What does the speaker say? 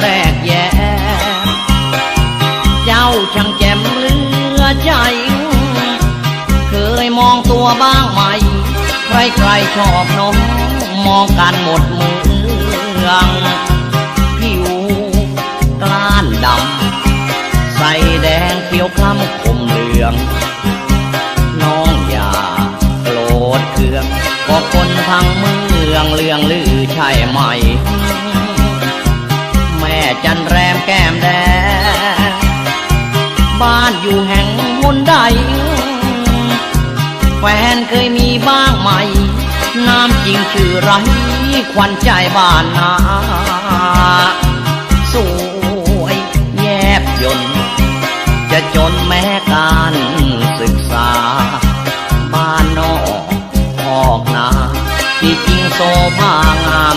แรกแย่เจ้าช่างแจ่มเลือใจ เคยมองตัวบ้างไหมใครใครๆชอบน้องมองกันหมดเมืองผิวกล้านดำ ใส่แดงเขียวคล้ำคมเหลือง น้องอย่าโกรธเคืองก็คนทั้งเมืองเรื่องลือใช่ไหม บ้านอยู่แห่งมนใด แฟนเคยมีบ้างไหมนามจริงชื่อไรควันใจบ้านนาสวยแยบยนจะจนแม้การศึกษา บ้านนอกออกนาที่จริงโซบ้างาม